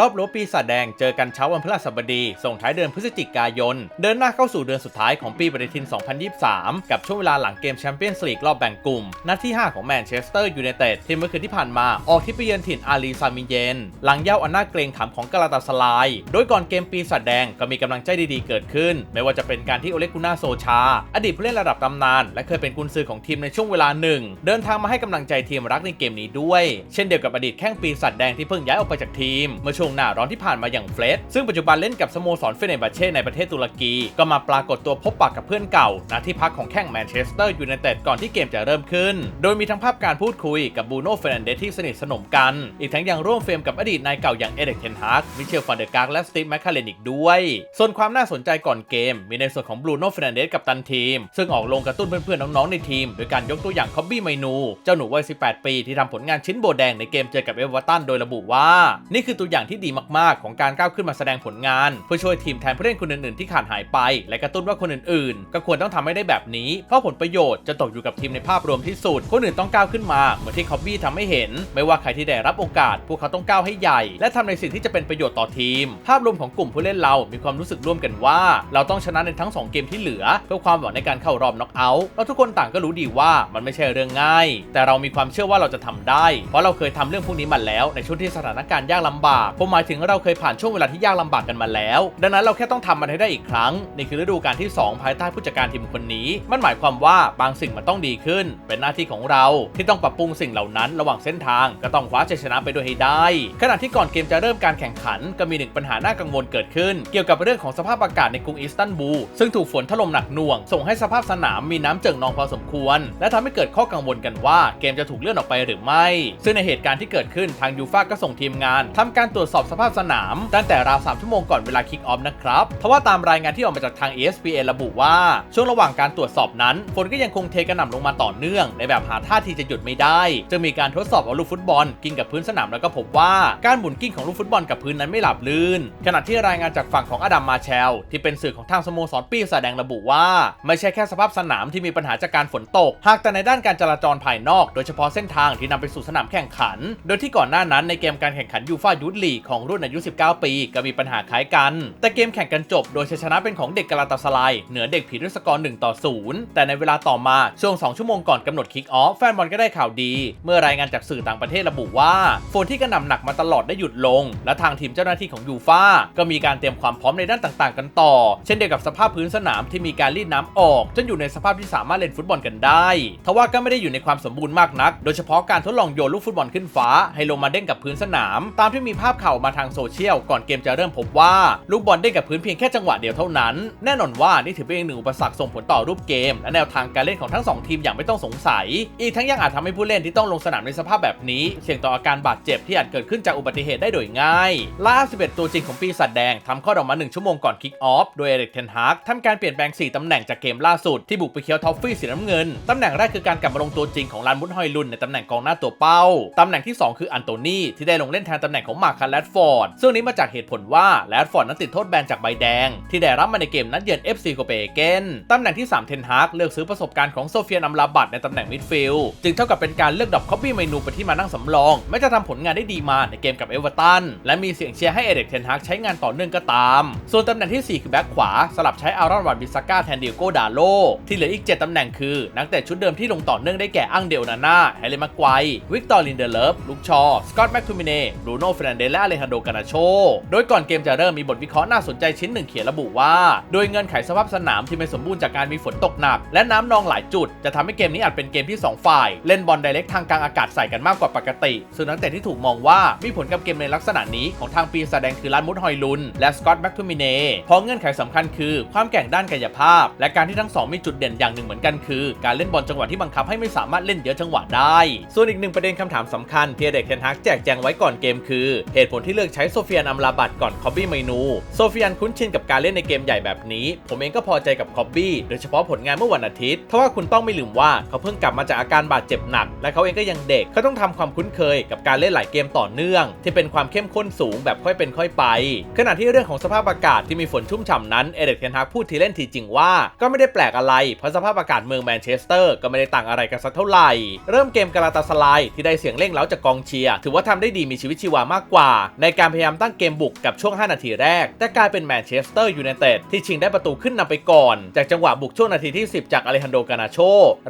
รอบรั้วปีศาจแดงเจอกันเช้าวันพฤหัสบดี ส่งท้ายเดือนพฤศจิกายน เดินหน้าเข้าสู่เดือนสุดท้ายของปีปฏิทิน 2023 กับช่วงเวลาหลังเกมแชมเปี้ยนส์ลีกรอบแบ่งกลุ่ม นัดที่ 5 ของแมนเชสเตอร์ยูไนเต็ดที่เมื่อคืนที่ผ่านมาออกที่ไปเยือนถิ่นอาลีซามิเยน หลังเย้าอันน่าเกรงขามของกาลาตาสลาย โดยก่อนเกมปีศาจแดงก็มีกำลังใจดีๆเกิดขึ้น ไม่ว่าจะเป็นการที่โอเลกุน่าโซชา อดีตผู้เล่นระดับตำนาน และเคยเป็นกุนซือของทีมในช่วงเวลาหนึ่งเดินทางมาให้กำลังใจทีมรักในเกมนี้ด้วย เช่นเดียวกับอดีตแข้งปีศาจแดงที่เพิ่งย้ายออกไปจากทีมเมื่อช่วงหน้าร้อนที่ผ่านมาอย่างเฟรดซึ่งปัจจุบันเล่นกับสโมสรเฟเนบาเช่ในประเทศตุรกี ก็มาปรากฏตัวพบปะกับเพื่อนเก่าณที่พักของแข้งแมนเชสเตอร์ยูไนเต็ดก่อนที่เกมจะเริ่มขึ้น โดยมีทั้งภาพการพูดคุยกับบูโน่เฟรนเดสที่สนิทสนมกัน อีกทั้งยังร่วมเฟรมกับอดีตนายเก่าอย่างเอเด็กเทนฮาร์กมิเชลฟานเดอร์การ์กและสตีฟแมคคาเลนอีกด้วย ส่วนความน่าสนใจก่อนเกม มีในส่วนของบรูโน่เฟรนเดสกับตันทีม ซึ่งออกลงกระตุ้นเพื่อนๆน้องๆในทีมโดยการยกตัวอย่างคอบบี้ไมนูเจ้าหนูวัย 18 ปีที่ทำผลงานชิ้นโบแดงในเกมเจอกับเอเวอร์ตันโดยระบุว่า นี่คือตัวอย่างที่ดีมากๆ ของการก้าวขึ้นมาแสดงผลงาน เพื่อช่วยทีมแทนผู้เล่นคนอื่นๆที่ขาดหายไป และกระตุ้นว่าคนอื่นๆ ก็ควรต้องทำให้ได้แบบนี้ เพราะผลประโยชน์จะตกอยู่กับทีมในภาพรวมที่สุด คนอื่นต้องก้าวขึ้นมาเหมือนที่คอบบี้ทำให้เห็น ไม่ว่าใครที่ได้รับโอกาส พวกเขาต้องก้าวให้ใหญ่ และทำในสิ่งที่จะเป็นประโยชน์ต่อทีม ภาพรวมของกลุ่มผู้เล่นเรา มีความรู้สึกร่วมกันว่า เราต้องชนะในทั้งสองเกมที่เหลือ เพื่อความหวังในการเข้ารอบน็อกเอาท์เราทุกคนต่างก็รู้ดีว่ามันไม่ใช่เรื่องง่าย แต่เรามีความเชื่อว่าเราจะทำได้ เพราะเราเคยทำเรื่องพวกนี้มาแล้วในช่วงที่สถานการณ์ยากลำบากผมหมายถึงเราเคยผ่านช่วงเวลาที่ยากลำบากกันมาแล้ว ดังนั้นเราแค่ต้องทำมันให้ได้อีกครั้งนี่คือฤดูกาลที่ 2 ภายใต้ผู้จัดการทีมคนนี้ มันหมายความว่าบางสิ่งมันต้องดีขึ้น เป็นหน้าที่ของเราที่ต้องปรับปรุงสิ่งเหล่านั้นระหว่างเส้นทางก็ต้องคว้าชัยชนะไปด้วยให้ได้ ขณะที่ก่อนเกมจะเริ่มการแข่งขัน ก็มีหนึ่งปัญหาน่ากังวลเกิดขึ้น เกี่ยวกับเรื่องของสภาพอากาศในกรุงอิสตันบูลซึ่งถูกฝนถล่มหนักหน่วง ส่งให้สภาพสนามมีน้ำเจิ่งนองพอสมควร และทำให้เกิดข้อกังวลกันว่าเกมจะถูกเลื่อนออกไปหรือไม่ ซึ่งในเหตุการณ์ที่เกิดขึ้นทางยูฟ่าก็ส่งทีมงานทำการตรวจสอบสภาพสนาม ตั้งแต่ราว 3 ชั่วโมงก่อนเวลาคิกออฟนะครับทว่าตามรายงานที่ออกมาจากทาง ESPN ระบุว่า ช่วงระหว่างการตรวจสอบนั้น ฝนก็ยังคงเทกระหน่ำลงมาต่อเนื่อง ในแบบหาท่าทีจะหยุดไม่ได้ จึงมีการทดสอบเอาลูกฟุตบอลกิ้งกับพื้นสนามแล้วก็พบว่าการหมุนกิ้งของลูกฟุตบอลกับพื้นนั้นไม่หลับลื่น ขณะที่รายงานจากฝั่งของอดัมมาเชล ที่เป็นสื่อของทางสโมสรปีศาจแดงระบุว่าไม่ใช่แค่สภาพสนามที่มีปัญหาจากการฝนตก หากแต่ในด้านการจราจรภายนอก โดยเฉพาะเส้นทางที่นำไปสู่สนามแข่งขัน โดยที่ก่อนหน้านั้นในเกมการแข่งขันยูฟ่ายูทลีของรุ่นอายุ 19 ปี ก็มีปัญหาคล้ายกัน แต่เกมแข่งกันจบโดยชัยชนะเป็นของเด็กกาลาตาสลายเหนือเด็กผีด้วยสกอร์1ต่อ 0 แต่ในเวลาต่อมาช่วง 2 ชั่วโมงก่อนกำหนดคิกออฟแฟนบอลก็ได้ข่าวดี เมื่อรายงานจากสื่อต่างประเทศระบุว่าฝนที่กระหน่ำหนักมาตลอดได้หยุดลง และทางทีมเจ้าหน้าที่ของยูฟ่าก็มีการเตรียมความพร้อมในด้านต่างๆ กันต่อ เช่นเดียวกับสภาพพื้นสนามที่มีการรีดน้ำออก จนอยู่ในสภาพที่สามารถเล่นฟุตบอลกันได้ทว่าก็ไม่ได้อยู่ในความสมบูรณ์มากนัก โดยเฉพาะการทดลองโยนลูกฟุตบอลขึ้นฟ้า ให้ลงมาเด้งกับพื้นสนาม ตามที่มีภาพข่าวมาทางโซเชียลก่อนเกมจะเริ่มพบว่าลูกบอลเด้กับพื้นเพียงแค่จังหวะเดียวเท่านั้น แน่นอนว่านี่ถือเป็นอีกหนึ่งอุปสรรคส่งผลต่อรูปเกม และแนวทางการเล่นของทั้งสองทีมอย่างไม่ต้องสงสัย อีกทั้งยังอาจทำให้ผู้เล่นที่ต้องลงสนามในสภาพแบบนี้ เสี่ยงต่ออาการบาดเจ็บที่อาจเกิดขึ้นจากอุบัติเหตุได้โดยง่ายล่า11 ตัวจริงของปีศาจแดงทำข้อดออกมา 1 ชั่วโมงก่อนคิกออฟโดยเอริกเทนฮากทำการเปลี่ยนแปลง 4ตำแหน่งจากเกมล่าสุดที่บุกไปเคียวทอฟฟี่สีน้ำเงินตำแหน่งแรกคือการกลับมาลงตัวจริงของลานมุดฮอยลุนในตำแหน่งกองหน้าตัวเป้าตำแหน่งที่ 2 คืออันโตนีที่ได้ลงเล่นแทนตำแหน่งของมาคันแรดฟอร์ดซึ่งนี้มาจากเหตุผลว่าแรดฟอร์ดนั้นติดโทษแบนจากใบแดง ที่ได้รับมาในเกมนัดเยือน FC โคเปเฮเกนตำแหน่งที่ 3 เทนฮากเลือกซื้อประสบการณ์ของโซเฟียนอัมลาบัตในตำแหน่งมิดฟิลด์จึงเท่ากับเป็นการเลือกดรอปคอบบี้เมนูไปที่มานั่งสำรองแม้จะทำผลงานได้ดีมาในเกมกับเอเวอร์ตันและมีเสียงเชียร์ให้เอเด็กเทนฮากใช้งานต่อเนื่องก็ตาม ส่วนตำแหน่งที่ 4 คือแบ็คขวาสลับใช้อารอนวานบิสก้าแทนเดียโกดาโลที่เหลืออีก 7ตำแหน่งคือ นักเตะชุดเดิมที่ลงต่อเนื่องได้แก่อังเดลนาน่าแฮร์รี่มักไกววิกตอร์ลินเดเลฟลุกชอสกอตแมคทูมิเน่บรูโน่เฟรนเดและอเลฮันโดกานาโช โดยก่อนเกมจะเริ่มมีบทวิเคราะห์น่าสนใจชิ้นหนึ่งเขียนระบุว่า โดยเงื่อนไขสภาพสนามที่ไม่สมบูรณ์จากการมีฝนตกหนัก และน้ำนองหลายจุด จะทำให้เกมนี้อาจเป็นเกมที่ 2 ฝ่าย เล่นบอลไดเรกทางกลางอากาศใส่กันมากกว่าปกติ ซึ่งนักเตะที่ถูกมองว่ามีผลกับเกมในลักษณะนี้ของทางปีแสดงคือลานมุดฮอยลุนและสกอตแบ็กทูมิเน่เพราะเงื่อนไขสำคัญคือความแกร่งด้านกายภาพ และการที่ทั้งสองมีจุดเด่นอย่างหนึ่งเหมือนกันคือ การเล่นบอลจังหวะที่บังคับให้ไม่สามารถเล่นเยอะจังหวะได้ ส่วนอีกหนึ่งประเด็นคำถามสำคัญที่เด็กเทนฮักแจกแจงไว้ก่อนเกมคือเหตุผลที่เลือกใช้โซเฟียนอัมลาบัตก่อนคอบบี้เมนู โซเฟียนคุ้นชินกับการเล่นในเกมใหญ่แบบนี้ ผมเองก็พอใจกับคอบบี้โดยเฉพาะผลงานเมื่อวันอาทิตย์ทว่าคุณต้องไม่ลืมว่าเขาเพิ่งกลับมาจากอาการบาดเจ็บหนัก และเขาเองก็ยังเด็กเขาต้องทำความคุ้นเคยกับการเล่นหลายเกมต่อเนื่อง ที่เป็นความเข้มข้นสูงแบบค่อยเป็นค่อยไป ขณะที่เรื่องของสภาพอากาศที่มีฝนชุ่มฉ่ำนั้นเอเดกเทนฮากพูดทีเล่นทีจริงว่าก็ไม่ได้แปลกอะไรเพราะสภาพอากาศเมืองแมนเชสเตอร์ก็ไม่ได้ต่างอะไรกันสักเท่าไหร่ เริ่มเกมกาลาตาสลายที่ได้เสียงเร่งเร้าจากกองเชียร์ถือว่าทำได้ดีมีชีวิตชีวามากกว่าในการพยายามตั้งเกมบุกกับช่วง 5 นาทีแรก แต่กลายเป็นแมนเชสเตอร์ยูไนเต็ดที่ชิงได้ประตูขึ้นนำไปก่อน จากจังหวะบุกช่วงนาทีที่ 10 จากอเลฮันโดกานาโช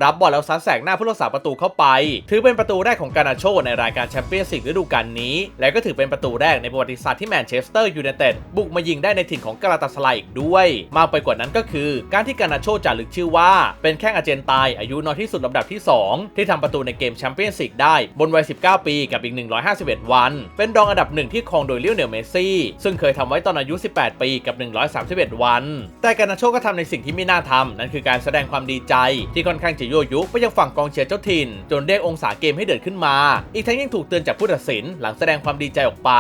รับบอลแล้วซัดแสกหน้าผู้รักษาประตูเข้าไป ถือเป็นประตูแรกของกานาโชในรายการแชมเปี้ยนส์ลีกฤดูกาลนี้ และก็ถือเป็นประตูแรกในประวัติศาสตร์ที่แมนเชสเตอร์ยูไนเต็ดบุกมายิงได้ในถิ่นของกาลาตาสไลอีกด้วย มากไปกว่านั้นก็คือการที่กานาโชจารึกชื่อว่า เป็นแข้งอาเจนตน์อายุน้อยที่สุดลำดับที่ 2 ที่ทำประตูในเกมแชมเปี้ยนส์ลีกได้บนวัย 19 ปีกับอีก 151 วัน เป็นรองอันดับหนึ่งที่ครองโดยเลิโอเหนลเมซี่ ซึ่งเคยทำไว้ตอนอายุ 18 ปีกับ 131 วัน แต่กานาโชก็ทำในสิ่งที่ไม่น่าทำนั่นคือการแสดงความดีใจที่ค่อนข้างจะยั่วยุไปยังฝั่งกองเชียร์เจ้าถิ่น จนเรียกองศาเกมให้เดือดขึ้นมา อีกทั้งยังถูกเตือนจากผู้ตัดสินหลังแสดงความดีใจออกไป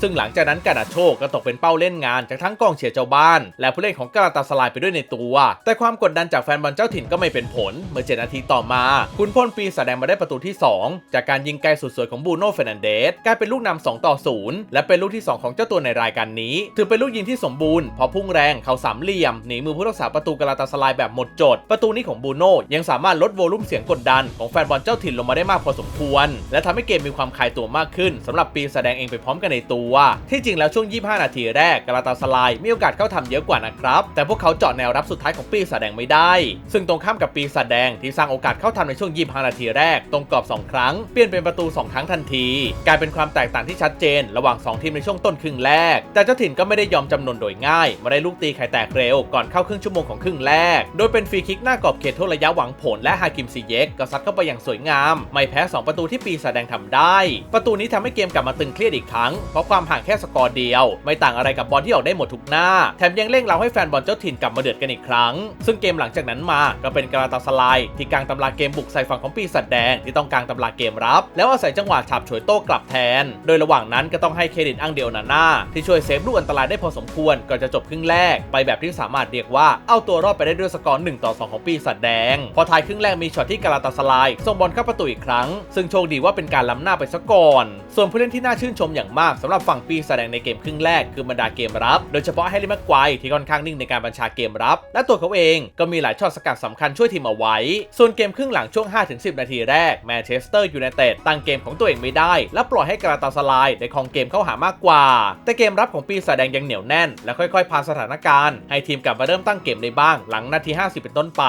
ซึ่งหลังจากนั้นกานาโชก็ตกเป็นเป้าเล่นงานจากทั้งกองเชียร์เจ้าบ้าน และผู้เล่นของกาลาตาสลายไปด้วยในตัว แต่ความกดดันจากแฟนบอลเจ้าถิ่นก็ไม่เป็นผล เมื่อ7นาทีต่อมา คุณพ่นปีแสดงมาได้ประตูที่ 2 จากการยิงไกลสุดสวยของบูโน่เฟรนันเดสกลายเป็นลูกนำ2ต่อ0และเป็นลูกที่ 2 ของเจ้าตัวในรายการนี้ ถือเป็นลูกยิงที่สมบูรณ์พอพุ่งแรงเขาสามเหลี่ยมหนีมือผู้รักษาประตูกาลาตาสลายแบบหมดจด ประตูนี้ของบูโน่ยังสามารถลดโวลุ่มเสียงกดดันของแฟนบอลเจ้าถิ่นลงมาได้มากพอสมควร และทำให้เกมมีความคลายตัวมากขึ้นสำหรับปีแสดงเองไปพร้อมกันในตัวที่จริงแล้วช่วง 25 นาทีแรกกาลาตาสลายมีโอกาสเข้าทำเยอะกว่านะครับแต่พวกเขาเจาะแนวรับสุดท้ายของปีแสดงไม่ได้ ซึ่งตรงข้ามกับปีแสดงที่สร้างโอกาสเข้าทำในช่วง 25 นาทีแรก ตรงกรอบ 2 ครั้งเปลี่ยนเป็นประตู 2 ครั้งทันที กลายเป็นความแตกต่างที่ชัดเจนระหว่าง 2 ทีมในช่วงต้นครึ่งแรก แต่เจ้าถิ่นก็ไม่ได้ยอมจำนนโดยง่าย มาได้ลูกตีไข่แตกเร็วก่อนเข้าครึ่งชั่วโมงของครึ่งแรก โดยเป็นฟรีคิกหน้ากรอบเขตโทษระยะหวังผลและฮากิมซีเยกก็ซัดเข้าไปอย่างสวยงาม ไม่แพ้ 2 ประตูที่ปีแสดงทำได้ ประตูนี้ทำให้เกมกลับมาตึงเครียดอีกครั้ง เพราะความห่างแค่สกอร์เดียว ไม่ต่างอะไรกับบอลที่ออกได้หมดทุกหน้า แถมยังเร่งเราให้แฟนบอลเจ้าถิ่นกลับมาเดือดกันอีกครั้ง ซึ่งเกมหลังจากนั้นมาก็เป็นกาลาตาสลายที่กลางตำราเกมบุกใส่ฝั่งของปีศาจแดงที่ต้องกลางตำราเกมรับ แล้วอาศัยจังหวะฉับฉวยโต้กลับแทน โดยระหว่างนั้นก็ต้องให้เครดิตอังเดียวนาน่าที่ช่วยเซฟลูกอันตรายได้พอสมควรก่อนจะจบครึ่งแรก ไปแบบที่สามารถเรียกว่าเอาตัวรอดไปได้ด้วยสกอร์1ต่อ2ของปีศาจแดง พอท้ายครึ่งแรกมีช็อตที่กาลาตาสลายส่งบอลเข้าประตูอีกครั้ง ซึ่งโชคดีว่าเป็นการล้ำหน้าไปซะก่อน ส่วนผู้เล่นที่น่าชื่นชมอย่างมากสำหรับฝั่งปีศาจแดงในเกมครึ่งแรกคือบรรดาเกมรับ โดยเฉพาะแฮร์รี่แม็กควายที่ค่อนข้างนิ่งในการบัญชาเกมรับ และตัวเขาเองก็มีหลายช็อตสกัดสำคัญช่วยทีมเอาไว้ ส่วนเกมครึ่งหลังช่วง 5-10 นาทีแรกแมนเชสเตอร์ยูไนเต็ดตั้งเกมของตัวเองไม่ได้ และปล่อยให้กราตาสลายได้ครองเกมเข้าหามากกว่า แต่เกมรับของปีศาจแดงยังเหนียวแน่น และค่อยๆ พาสถานการณ์ ให้ทีมกลับมาเริ่มตั้งเกมได้บ้าง หลังนาที 50 เป็นต้นไป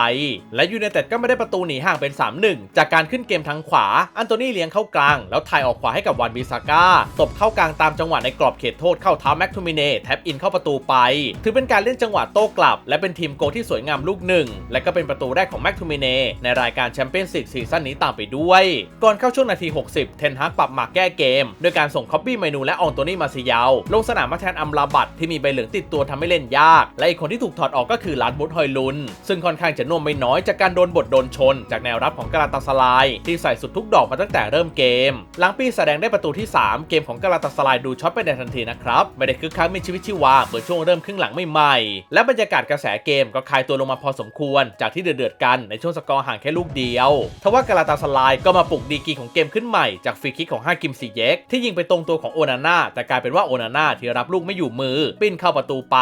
และยูไนเต็ดก็ไม่ได้ประตูหนีห่างเป็น 3-1 จากการขึ้นเกมทางขวา อันโตนี่เลี้ยงเข้ากลาง แล้วถ่ายออกขวาให้กับวันบิซาก้าตบเข้ากลางตามจังหวะในกรอบเขตโทษเข้าเท้าแม็กทูมิเน่แท็บอินเข้าประตูไป ถือเป็นการเล่นจังหวะโต้กลับ และเป็นทีมโกที่สวยงามลูกหนึ่งและก็เป็นประตูแรกของแม็กทูมิเน่ในรายการแชมเปี้ยนส์ลีกซีซั่นนี้ตามไปด้วย ก่อนเข้าช่วงนาที 60 เทนฮากปรับหมากแก้เกมโดยการส่งคอปปี้เมนูและอองโตนี่มาซิยาวลงสนามมาแทนอัมราบัตที่มีใบเหลืองติดตัวทำให้เล่นยาก และอีกคนที่ถูกถอดออกก็คือลาดบุตฮอยลุน ซึ่งค่อนข้างจะน่วมไม่น้อยจากการโดนบทโดนชน จากแนวรับของกาลาตาสลาย ที่ใส่สุดทุกดอกมาตั้งแต่เริ่มเกม หลังปีแสดงได้ประตูที่ 3 เกมของกาลาตาสลายดูช็อตไปในทันทีนะครับไม่ได้คึกคักมีชีวิตชีวาเหมือนช่วงเริ่มครึ่งหลังใหม่ๆและบรรยากาศกระแสเกมก็คลายตัวลงมาพอสมควร จากที่เดือดๆกันในช่วงสกอร์ห่างแค่ลูกเดียวทว่ากาลาตาสลายก็มาปลุกดีกีของเกมขึ้นใหม่จากฟรีคิกของฮากิมซีเยกที่ยิงไปตรงตัวของโอนาน่าแต่กลายเป็นว่าโอนาน่าที่รับลูกไม่อยู่มือ ปิ้นเข้าประตูไป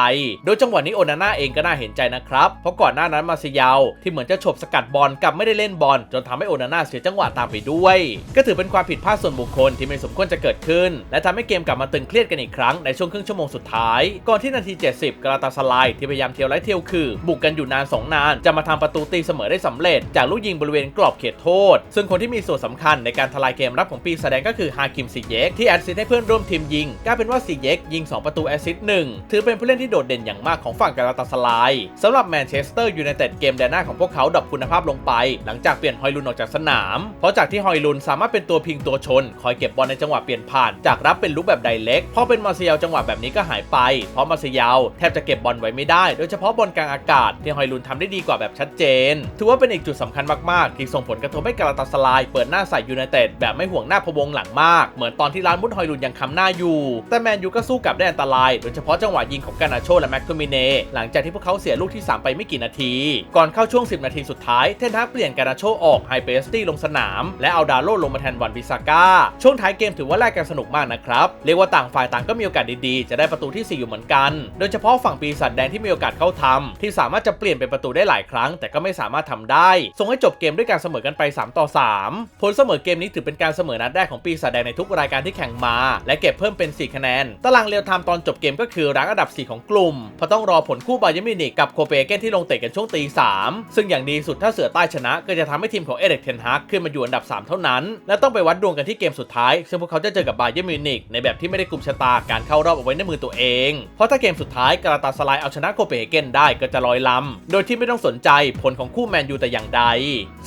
โดยจังหวะนี้โอนาน่าเองก็น่าเห็นใจนะครับ เพราะก่อนหน้านั้นมาซิยาวที่เหมือนจะฉบสกัดบอลกลับไม่ได้เล่นบอลจนทำให้โอนาน่าเสียจังหวะตามไปด้วย ก็ถือเป็นความผิดพลาดส่วนบุคคลที่ไม่สมควรจะเกิดขึ้น และทำให้เกมกลับมาตึงเครียดกันอีกครั้งในช่วงครึ่งชั่วโมงสุดท้าย ก่อนที่นาที 70 กราตาสลายที่พยายามเทียวไล่เทียวคือ บุกกันอยู่นานสองนาน จะมาทำประตูตีเสมอได้สำเร็จ จากลูกยิงบริเวณกรอบเขตโทษ ซึ่งคนที่มีส่วนสำคัญในการทลายเกมรับของปีแสดงก็คือฮากิมซิเยกที่แอดซิสให้เพื่อนร่วมทีมยิงกลายเป็นว่าซิเยกยิง 2 ประตูแอสซิสต์หนึ่งถือเป็นผู้เล่นที่โดดเด่นอย่างมากของฝั่งกาลาตาสลายสำหรับแมนเชสเตอร์ยูไนเต็ดเกมแดนหน้าของพวกเขาดรอปคุณภาพลงไป หลังจากเปลี่ยนฮอยลุนออกจากสนาม เพราะจากที่ฮอยลุนสามารถเป็นตัวพิงตัวชน คอยเก็บบอลในจังหวะเปลี่ยนผ่านจากรับเป็นลุกแบบไดเล็กพอเป็นมาเซียลจังหวะแบบนี้ก็หายไป เพราะมาเซียลแทบจะเก็บบอลไว้ไม่ได้ โดยเฉพาะบอลกลางอากาศที่ฮอยลุนทำได้ดีกว่าแบบชัดเจน ถือว่าเป็นอีกจุดสำคัญมากๆที่ส่งผลกระทบให้กาลาตาสลายเปิดหน้าใส่ยูไนเต็ดแบบไม่ห่วงหน้าพวงหลังมากเหมือนตอนที่ร้านมุดฮอยลุนยังคำหน้าอยู่ แต่แมนยูก็สู้กลับได้อันตราย โดยเฉพาะจังหวะยิงของกานาโชและแม็กโทมิเน่หลังจากที่พวกเขาเสียลูกที่ 3 ไปไม่กี่นาที ก่อนเข้าช่วง 10 นาทีสุดท้าย เทนฮากเปลี่ยนกานาโชออกไฮเปสตี้ลงสนาม และเอาดาโลลงมาแทนวันบิซาก้า ช่วงท้ายเกมถือว่าแลกกันสนุกมากนะครับ เรียกว่าต่างฝ่ายต่างก็มีโอกาสดีๆ จะได้ประตูที่ 4 อยู่เหมือนกัน โดยเฉพาะฝั่งปีศาจแดงที่มีโอกาสเข้าทำที่สามารถจะเปลี่ยนเป็นประตูได้หลายครั้ง แต่ก็ไม่สามารถทำได้ส่งให้จบเกมด้วยการเสมอกันไป 3 ต่อ 3 ผลเสมอเกมนี้ถือเป็นการเสมอนัดแรกของปีศาจแดงในทุกรายการที่แข่งมาและเก็บเพิ่มเป็น 4 คะแนน ตารางเรียลไทม์ตอนจบเกมก็คือรั้งอันดับ 4 ของกลุ่ม เพราะต้องรอผลคู่บาเยมินิกกับโคเปเกนที่ลงเตะกันช่วงตีสามซึ่งอย่างดีสุดถ้าเสือใต้ชนะ ก็จะทำให้ทีมของเอเด็กเทนฮากขึ้นมาอยู่อันดับ 3 เท่านั้น และต้องไปวัดดวงกันที่เกมสุดท้าย ซึ่งพวกเขาจะเจอกับบาเยมินิกในแบบที่ไม่ได้กลุ่มชะตาการเข้ารอบเอาไว้ในมือตัวเอง เพราะถ้าเกมสุดท้ายกาลาตาสลายเอาชนะโคเปเกนได้ก็จะลอยลำโดยที่ไม่ต้องสนใจผลของคู่แมนยูแต่อย่างใด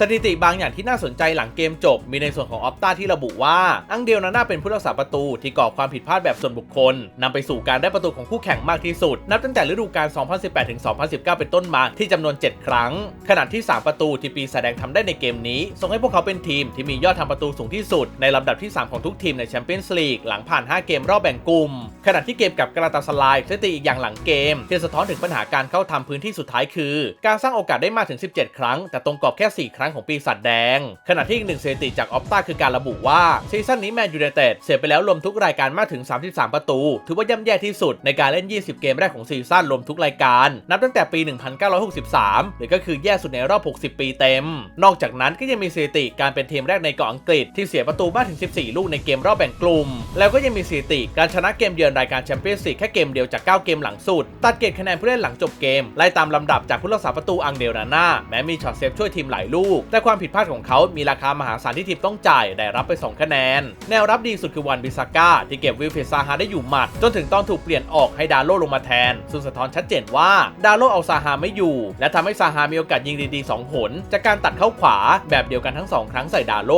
สถิติบางอย่างที่น่าสนใจหลังเกมจบ มีในส่วนของออฟตาที่ระบุว่าอังเดียวนาน่าเป็นผู้รักษาประตูที่ก่อความผิดพลาดแบบส่วนบุคคลนำไปสู่การได้ประตูของคู่แข่งมากที่สุด นับตั้งแต่ฤดูกาล 2018-2019 เป็นต้นมาที่จำนวน 7 ครั้ง ขณะที่ 3 ประตูที่ปีแสดงทำได้ในเกมนี้ ส่งให้พวกเขาเป็นทีมที่มียอดทำประตูสูงที่สุด ในลำดับที่ 3 ของทุกทีมในแชมเปี้ยนส์ลีกหลังผ่าน 5 เกมรอบแบ่งกลุ่ม ขณะที่เกมกับกราตาสลายสถิติอีกอย่างหลังเกมที่สะท้อนถึงปัญหาการเข้าทำพื้นที่สุดท้ายคือ การสร้างโอกาสได้มากถึง 17 ครั้ง แต่ตรงกรอบแค่ 4 ครั้งของปีศาจแดง ขณะที่อีกหนึ่งสถิติจากออฟตาคือการระบุว่าซีซั่นนี้แมนยูไนเต็ดเสียไปแล้วรวมทุกรายการมากถึง 33 ประตู ถือว่าย่ำแย่ที่สุดในการเล่น 20 เกมแรกของซีซั่นรวมทุกรายการ นับตั้งแต่ปี 1963 หรือก็คือแย่สุดในรอบ 60 ปีเต็ม นอกจากนั้นก็ยังมีสถิติการเป็นทีมแรกในเกาะอังกฤษที่เสียประตูมากถึง 14 ลูกในเกมรอบแบ่งกลุ่ม แล้วก็ยังมีสถิติการชนะเกมเยือนรายการแชมเปี้ยนส์ลีกแค่เกมเดียวจาก 9 เกมหลังสุด ตัดเกรดคะแนนผู้เล่นหลังจบเกม ไล่ตามลำดับจากผู้รักษาประตูอังเดลนาน่าแม้มีช็อตเซฟช่วยทีมหลายลูก แต่ความผิดพลาดของเขามีราคามหาศาลที่ทีมต้องจ่ายได้รับไป 2 คะแนน แนวรับดีสุดคือวันบิซาก้าที่เก็บวิลเฟซาฮาได้อยู่หมัด จนถึงตอนถูกเปลี่ยนออกให้ดาโลลงมาแทน ซึ่งสะท้อนชัดเจนว่าดาโลเอาซาฮาไม่อยู่ และทำให้ซาฮามีโอกาสยิงดีๆ2หนจากการตัดเข้าขวาแบบเดียวกันทั้ง 2 ครั้งใส่ดาโล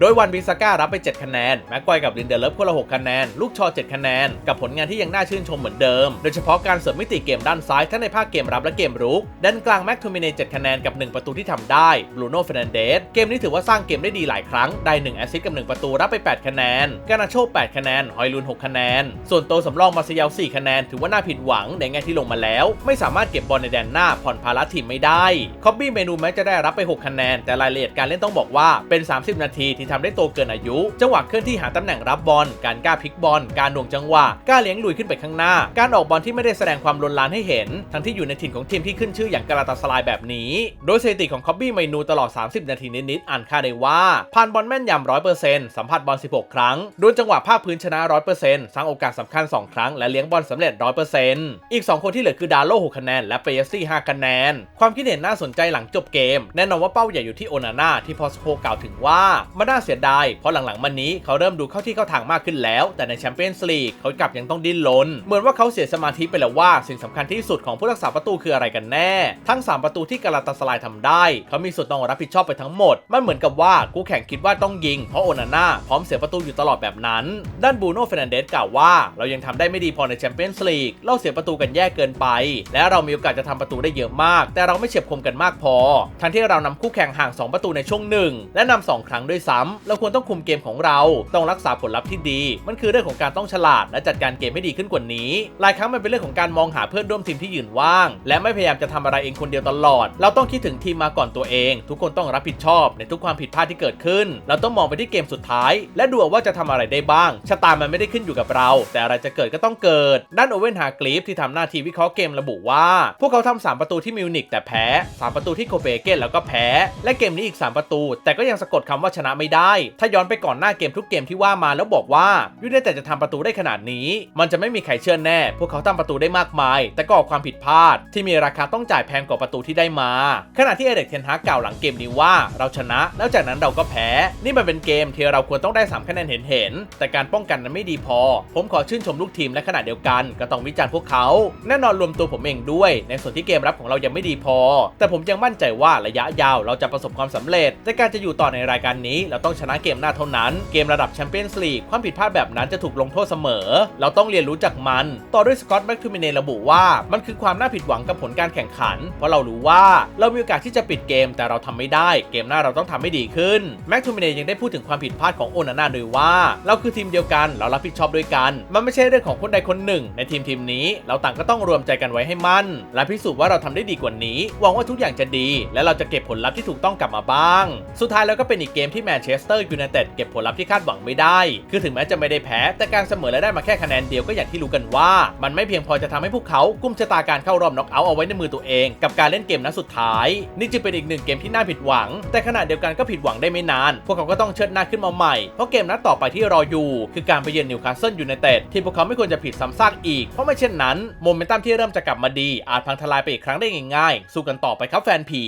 โดยวันบิซาก้ารับไป 7 คะแนน แม็กควายกับลินเดเลฟคนละ 6 คะแนน ลูกชอ 7 คะแนน กับผลงานที่ยังน่าชื่นชมเหมือนเดิม โดยเฉพาะการเสริมมิติเกมด้านซ้ายทั้งในภาคเกมรับและเกมรุกด้านกลางแม็กทูมิเน7คะแนนกับ 1 ประตูที่ทำได้บรูโน่เฟรนเดสเกมนี้ถือว่าสร้างเกมได้ดีหลายครั้งได้1แอสซิสต์กับ 1 ประตูรับไป 8 คะแนนกานาโช8คะแนน ฮอยลุน 6 คะแนน ส่วนโตวสำรองมาเซียล4คะแนน ถือว่าน่าผิดหวังในแง่ที่ลงมาแล้ว ไม่สามารถเก็บบอลในแดนหน้าผ่อนภาระทีมไม่ได้ คอบบี้เมนูแม้จะได้รับไป 6 คะแนน แต่รายละเอียดการเล่นต้องบอกว่าเป็น 30 นาทีที่ทำได้โตเกินอายุ จังหวะเคลื่อนที่หาตำแหน่งรับบอล การกล้าพลิกบอล การหน่วงจังหวะ กล้าเลี้ยงลุยขึ้นไปข้างหน้า การออกบอลที่ไม่ได้แสดงความลนลานให้เห็น ทั้งที่อยู่ในถิ่นของทีมที่ขึ้นชื่ออย่างกาลาตาสลายแบบนี้ โดยสถิติของคอบบี้เมนูตลอด 30 นาทีนิดๆอ่านค่าได้ว่าผ่านบอลแม่นยำ100%สัมผัสบอล 16 ครั้งโดนจังหวะภาคพื้นชนะ 100%สร้างโอกาสสำคัญ 2 ครั้ง และเลี้ยงบอลสำเร็จ 100%อีก 2 คนที่เหลือคือดาโล6คะแนน และเปเยซี่5คะแนน ความคิดเห็นน่าสนใจหลังจบเกม แน่นอนว่าเป้าใหญ่อยู่ที่โอนาน่าที่พอสโคกล่าวถึงว่ามันน่าเสียดาย เพราะหลังๆมานี้เขาเริ่มดูเข้าที่เข้าทางมากขึ้นแล้ว แต่ในแชมเปี้ยนส์ลีกเขากลับยังต้องดิ้นรนเหมือนว่าเขาเสียสมาธิไปแล้วว่า สิ่งสำคัญที่สุดของผู้รักษาประตูคืออะไรกันแน่ ทั้ง 3 ประตูที่กาลาตาสลายทำได้ เขามีส่วนต้องรับผิดชอบไปทั้งหมด มันเหมือนกับว่าคู่แข่งคิดว่าต้องยิงเพราะโอนาน่าพร้อมเสียประตูอยู่ตลอดแบบนั้นด้านบูโน่เฟรนันเดสกล่าวว่า เรายังทำได้ไม่ดีพอในแชมเปี้ยนส์ลีกเราเสียประตูกันแย่เกินไป และเรามีโอกาสจะทำประตูได้เยอะมาก แต่เราไม่เฉียบคมกันมากพอ ทั้งที่เรานำคู่แข่งห่าง 2 ประตูในช่วงหนึ่งและนำสองครั้งด้วยซ้ำเราควรต้องคุมเกมของเรา ต้องรักษาผลลัพธ์ที่ดี มันคือเรื่องของการต้องฉลาด และจัดการเกมให้ดีขึ้นกว่านี้หลายครั้งมันเป็นเรื่องของการมองหาเพื่อนร่วมทีมที่ยืนว่าง และไม่พยายามจะทำอะไรเองคนเดียวตลอด เราต้องคิดถึงทีมมาก่อนตัวเอง ทุกคนต้องรับผิดชอบในทุกความผิดพลาดที่เกิดขึ้น เราต้องมองไปที่เกมสุดท้าย และดูว่าจะทำอะไรได้บ้างชะตามมันไม่ได้ขึ้นอยู่กับเรา แต่อะไรจะเกิดก็ต้องเกิด ด้านโอเวนฮากลีฟที่ทำหน้าที่วิเคราะห์เกมระบุว่า พวกเขาทำ3ประตูที่มิวนิกแต่แพ้ 3 ประตูที่โคเปนเกนแล้วก็แพ้ และเกมนี้อีก 3 ประตู แต่ก็ยังสะกดคำว่าชนะไม่ได้ ถ้าย้อนไปก่อนหน้าเกมทุกเกมที่ว่ามาแล้วบอกว่ายูไนเต็ดจะทำประตูได้ขนาดนี้ มันจะไม่มีใครเชื่อแน่ พวกเขาทำประตูได้มากมาย แต่ก็ออกความผิดพลาด ที่มีราคาต้องจ่ายแพงกว่าประตูที่ได้มา ขณะที่เอเด็กเทนฮากกล่าวหลังเกมนี้ว่าเราชนะ แล้วจากนั้นเราก็แพ้ นี่มันเป็นเกมที่เราควรต้องได้3คะแนนเห็นเห็นๆแต่การป้องกันนั้นไม่ดีพอ ผมขอชื่นชมลูกทีมและขณะเดียวกัน ก็ต้องวิจารณ์พวกเขา แน่นอนรวมตัวผมเองด้วย ในส่วนที่เกมรับของเรายังไม่ดีพอ แต่ผมยังมั่นใจว่าระยะยาวเราจะประสบความสำเร็จ แต่การจะอยู่ต่อในรายการนี้ เราต้องชนะเกมหน้าเท่านั้น เกมระดับแชมเปี้ยนส์ลีกความผิดพลาดแบบนั้นจะถูกลงโทษเสมอ เราต้องเรียนรู้จากมัน ต่อด้วยสกอตต์แม็กทูมิเนระบุว่า มันคือความน่าผิดหวังกับผลการแข่งขัน เพราะเรารู้ว่าเรามีโอกาสที่จะปิดเกมแต่เราทำไม่ได้ เกมหน้าเราต้องทำให้ดีขึ้นแม็กทูมิเนยังได้พูดถึงความผิดพลาดของโอนาน่าด้วยว่า เราคือทีมเดียวกัน เรารับผิดชอบด้วยกัน มันไม่ใช่เรื่องของคนใดคนหนึ่ง ในทีมทีมนี้ เราต่างก็ต้องรวมใจกันไว้ให้มั่น และพิสูจน์ว่าเราทำได้ดีกว่านี้ หวังว่าทุกอย่างจะดี และเราจะเก็บผลลัพธ์ที่ถูกต้องกลับมาบ้าง สุดท้ายแล้วก็เป็นอีกเกมที่แมนเชสเตอร์ยูไนเต็ดเก็บผลลัพธ์ที่คาดหวังไม่ได้ คือถึงแม้จะไม่ได้แพ้ แต่การเสมอและได้มาแค่คะแนนเดียวก็อย่างที่รู้กันว่า มันไม่เพียงพอจะทำให้พวกเขากุมชะตาการเข้ารอบน็อกเอาท์เอาไว้ในมือตัวเอง กับการเล่นเกมนัดสุดท้าย นี่จึงเป็นอีกหนึ่งเกมที่น่าผิดหวัง แต่ขณะเดียวกันก็ผิดหวังได้ไม่นาน พวกเขาก็ต้องเชิดหน้าขึ้นมาใหม่เพราะเกมนัดต่อไปที่รออยู่คือการไปเยือนนิวคาสเซิลยูไนเต็ดที่พวกเขาไม่ควรจะผิดซ้ำซากอีก เพราะไม่เช่นนั้นโมเมนตัมที่เริ่มจะกลับมาดี อาจพังทลายไปอีกครั้งได้ง่ายๆ สู้กันต่อไปครับแฟนผี